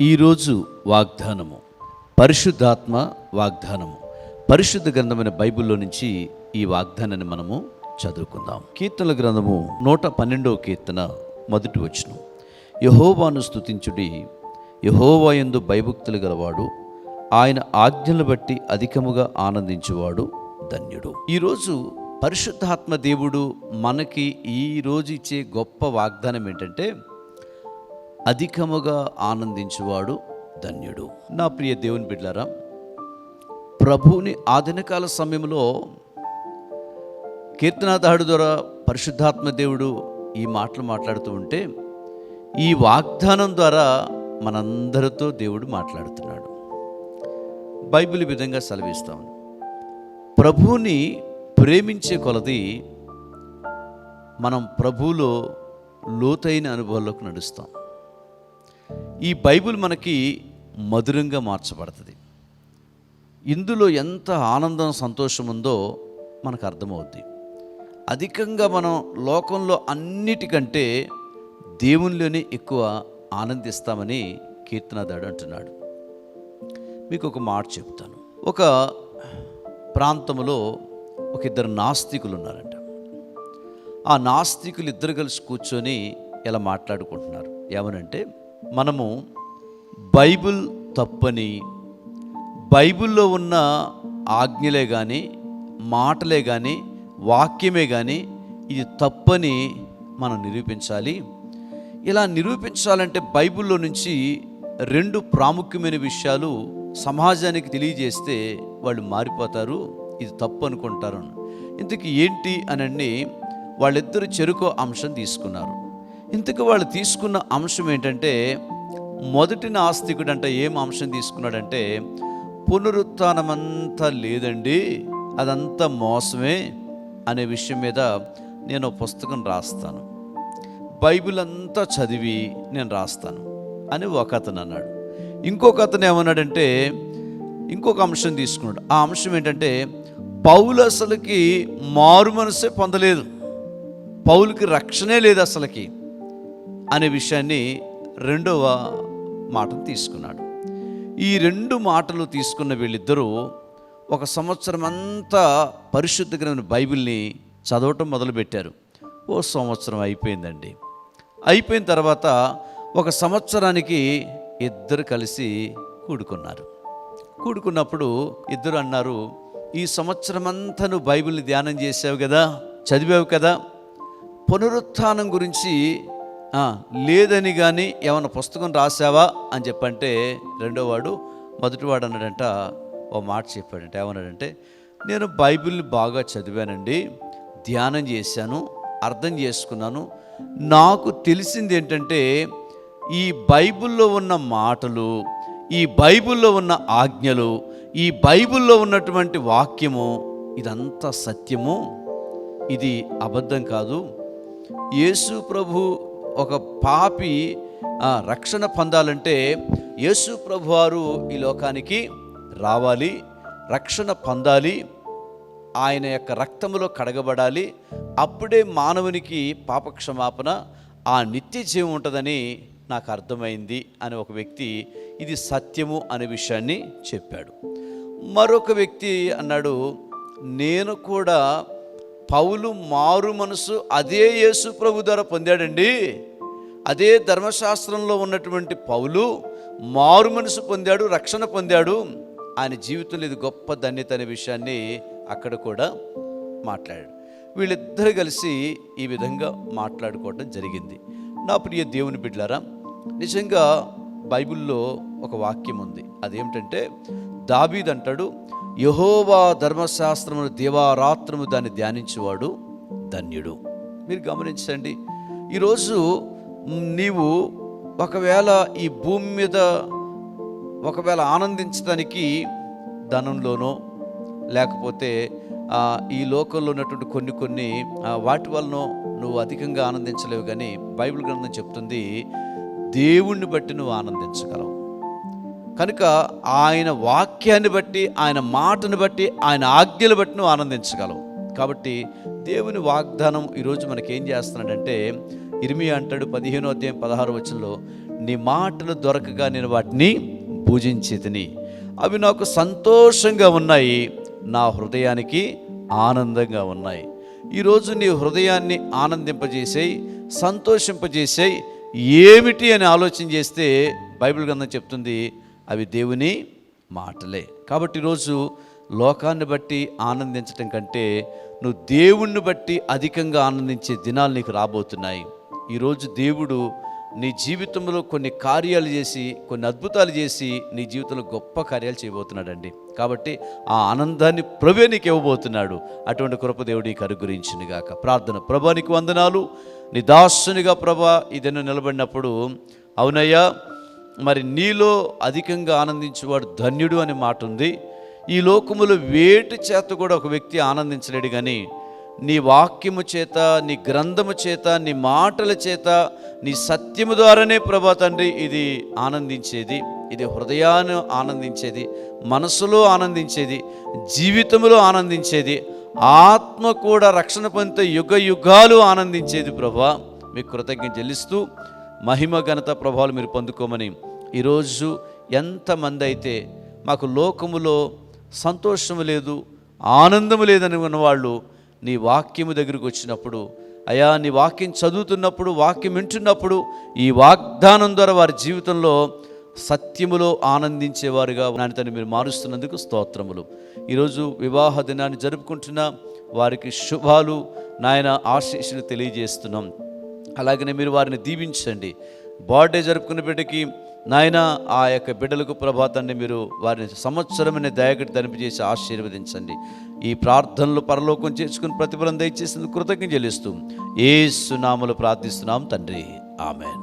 ఈరోజు వాగ్దానము. పరిశుద్ధాత్మ వాగ్దానము. పరిశుద్ధ గ్రంథమైన బైబిల్లో నుంచి ఈ వాగ్దానాన్ని మనము చదువుకుందాం. కీర్తనల గ్రంథము నూట పన్నెండవ కీర్తన మొదటి వచనం. యహోవాను స్తుతించుడి. యహోవా ఎందు భయభక్తులు గలవాడు. ఆయన ఆజ్ఞలు బట్టి అధికముగా ఆనందించేవాడు ధన్యుడు. ఈరోజు పరిశుద్ధాత్మ దేవుడు మనకి ఈ ఇచ్చే గొప్ప వాగ్దానం ఏంటంటే అధికముగా ఆనందించువాడు ధన్యుడు. నా ప్రియ దేవుని బిడ్లారా ప్రభువుని ఆదినకాల సమయంలో కీర్తనాదాడు ద్వారా పరిశుద్ధాత్మ దేవుడు ఈ మాటలు మాట్లాడుతూ ఉంటే ఈ వాగ్దానం ద్వారా మనందరితో దేవుడు మాట్లాడుతున్నాడు. బైబిల్ విధంగా సెలవిస్తాం ప్రభువుని ప్రేమించే కొలది మనం ప్రభువులో లోతైన అనుభవాల్లోకి నడుస్తాం. ఈ బైబిల్ మనకి మధురంగా మార్చబడుతుంది. ఇందులో ఎంత ఆనందం సంతోషం ఉందో మనకు అర్థమవుద్ది. అధికంగా మనం లోకంలో అన్నిటికంటే దేవునిలోనే ఎక్కువ ఆనందిస్తామని కీర్తనదాడు అంటున్నాడు. మీకు ఒక మాట చెప్తాను ఒక ప్రాంతంలో ఒక ఇద్దరు నాస్తికులు ఉన్నారంట. ఆ నాస్తికులు ఇద్దరు కలిసి కూర్చొని ఇలా మాట్లాడుకుంటున్నారు. ఏమనంటే మనము బైబిల్ తప్పని బైబిల్లో ఉన్న ఆజ్ఞలే కానీ మాటలే కానీ వాక్యమే కానీ ఇది తప్పని మనం నిరూపించాలి. ఇలా నిరూపించాలంటే బైబిల్లో నుంచి రెండు ప్రాముఖ్యమైన విషయాలు సమాజానికి తెలియజేస్తే వాళ్ళు మారిపోతారు ఇది తప్పు అనుకుంటారు ఇంతకు ఏంటి అనండి? వాళ్ళిద్దరు చెరుకో అంశం తీసుకున్నారు. ఇంతకు వాళ్ళు తీసుకున్న అంశం ఏంటంటే మొదటి నాస్తికుడు అంటే ఏం అంశం తీసుకున్నాడంటే పునరుత్నమంతా లేదండి అదంతా మోసమే అనే విషయం మీద నేను పుస్తకం రాస్తాను. బైబిల్ అంతా చదివి నేను రాస్తాను అని ఒక అతను అన్నాడు. ఇంకొక అతను ఏమన్నాడంటే ఇంకొక అంశం తీసుకున్నాడు. ఆ అంశం ఏంటంటే పౌలు అసలుకి మారు మనసే పొందలేదు. పౌలుకి రక్షణే లేదు అసలుకి. అనే విషయాన్ని రెండవ మాటను తీసుకున్నాడు. ఈ రెండు మాటలు తీసుకున్న వీళ్ళిద్దరూ ఒక సంవత్సరం అంతా పరిశుద్ధ గ్రంథ బైబిల్ని చదవటం మొదలుపెట్టారు. ఓ సంవత్సరం అయిపోయిందండి. అయిపోయిన తర్వాత ఒక సంవత్సరానికి ఇద్దరు కలిసి కూడుకున్నారు. కూడుకున్నప్పుడు ఇద్దరు అన్నారు ఈ సంవత్సరం అంతా నువ్వు బైబిల్ని ధ్యానం చేసావు కదా? చదివావు కదా? పునరుత్థానం గురించి లేదని కానీ ఏమైనా పుస్తకం రాసావా అని చెప్పంటే రెండో వాడు మొదటివాడు అన్నాడంట ఓ మాట చెప్పాడంట ఏమన్నాడంటే నేను బైబిల్ని బాగా చదివానండి ధ్యానం చేశాను అర్థం చేసుకున్నాను. నాకు తెలిసింది ఏంటంటే ఈ బైబిల్లో ఉన్న మాటలు ఈ బైబిల్లో ఉన్న ఆజ్ఞలు ఈ బైబిల్లో ఉన్నటువంటి వాక్యము ఇదంతా సత్యము. ఇది అబద్ధం కాదు. యేసు ప్రభు ఒక పాపి రక్షణ పొందాలంటే యేసు ప్రభువారు ఈ లోకానికి రావాలి రక్షణ పొందాలి ఆయన యొక్క రక్తములో కడగబడాలి. అప్పుడే మానవునికి పాపక్షమాపణ ఆ నిత్య జీవం ఉంటుందని నాకు అర్థమైంది అని ఒక వ్యక్తి ఇది సత్యము అనే విషయాన్ని చెప్పాడు. మరొక వ్యక్తి అన్నాడు నేను కూడా పౌలు మారు మనసు అదే యేసు ప్రభు ద్వారా పొందాడండి. అదే ధర్మశాస్త్రంలో ఉన్నటువంటి పౌలు మారు మనసు పొందాడు రక్షణ పొందాడు. ఆయన జీవితంలో ఇది గొప్ప ధన్యత అనే విషయాన్ని అక్కడ కూడా మాట్లాడాడు. వీళ్ళిద్దరు కలిసి ఈ విధంగా మాట్లాడుకోవటం జరిగింది. నా ప్రియ దేవుని బిడ్లారా నిజంగా బైబిల్లో ఒక వాక్యం ఉంది. అదేమిటంటే దాబీద్ అంటాడు యహోవా ధర్మశాస్త్రమును దేవారాత్రము దాన్ని ధ్యానించేవాడు ధన్యుడు. మీరు గమనించండి ఈరోజు నీవు ఒకవేళ ఈ భూమి మీద ఒకవేళ ఆనందించడానికి ధనంలోనో లేకపోతే ఈ లోకంలో ఉన్నటువంటి కొన్ని కొన్ని వాటి వలన నువ్వు అధికంగా ఆనందించలేవు కానీ బైబిల్ గ్రంథం చెప్తుంది దేవుణ్ణి బట్టి నువ్వు ఆనందించగలవు. కనుక ఆయన వాక్యాన్ని బట్టి ఆయన మాటను బట్టి ఆయన ఆజ్ఞలు బట్టి నువ్వు ఆనందించగలవు. కాబట్టి దేవుని వాగ్దానం ఈరోజు మనకేం చేస్తున్నాడంటే ఇరిమి అంటాడు పదిహేనో అధ్యాయం పదహారు వచనంలో నీ మాటలు దొరకగా నేను వాటిని పూజించేదిని అవి నాకు సంతోషంగా ఉన్నాయి నా హృదయానికి ఆనందంగా ఉన్నాయి. ఈరోజు నీ హృదయాన్ని ఆనందింపజేసేయి సంతోషింపజేసేయి ఏమిటి అని ఆలోచన చేస్తే బైబిల్ గ్రంథం చెప్తుంది అవి దేవుని మాటలే. కాబట్టి ఈరోజు లోకాన్ని బట్టి ఆనందించటం కంటే నువ్వు దేవుణ్ణి బట్టి అధికంగా ఆనందించే దినాలు నీకు రాబోతున్నాయి. ఈరోజు దేవుడు నీ జీవితంలో కొన్ని కార్యాలు చేసి కొన్ని అద్భుతాలు చేసి నీ జీవితంలో గొప్ప కార్యాలు చేయబోతున్నాడండి. కాబట్టి ఆ ఆనందాన్ని ప్రభే నీకు ఇవ్వబోతున్నాడు. అటువంటి కృప దేవుడు నీకు అనుగ్రహించింది గాక. ప్రార్థన ప్రభానికి వందనాలు. నీ దాసునిగా ప్రభా ఇదನ್ನು నిలబడినప్పుడు అవునయ్యా మరి నీలో అధికంగా ఆనందించేవాడు ధన్యుడు అనే మాట ఉంది ఈ లోకములో వేటి చేత కూడా ఒక వ్యక్తి ఆనందించలేడు కానీ నీ వాక్యము చేత నీ గ్రంథము చేత నీ మాటల చేత నీ సత్యము ద్వారానే ప్రభా తండ్రి ఇది ఆనందించేది. ఇది హృదయాన్ని ఆనందించేది మనసులో ఆనందించేది జీవితంలో ఆనందించేది ఆత్మ కూడా రక్షణ పొందితే యుగ యుగాలు ఆనందించేది ప్రభా. మీకు కృతజ్ఞత చెల్లిస్తూ మహిమ ఘనత ప్రభావాలు మీరు పొందుకోమని ఈరోజు ఎంతమంది అయితే మాకు లోకములో సంతోషము లేదు ఆనందము లేదని ఉన్నవాళ్ళు నీ వాక్యము దగ్గరికి వచ్చినప్పుడు అయా నీ వాక్యం చదువుతున్నప్పుడు వాక్యం వింటున్నప్పుడు ఈ వాగ్దానం ద్వారా వారి జీవితంలో సత్యములో ఆనందించేవారుగా నానితని మీరు మారుస్తున్నందుకు స్తోత్రములు. ఈరోజు వివాహ దినాన్ని జరుపుకుంటున్న వారికి శుభాలు. నాయన ఆశీస్సులు తెలియజేస్తున్నాం. అలాగనే మీరు వారిని దీవించండి. బర్త్డే జరుపుకున్న బిడ్డకి నాయన ఆ యొక్క బిడ్డలకు ప్రభాతాన్ని మీరు వారిని సంవత్సరమైన దయగటి తనిపించేసి ఆశీర్వదించండి. ఈ ప్రార్థనలు పరలోకం చేసుకుని ప్రతిఫలం దయచేసిన కృతజ్ఞ చెల్లిస్తూ ఏ సునాములు ప్రార్థిస్తున్నాం తండ్రి. ఆమెన్.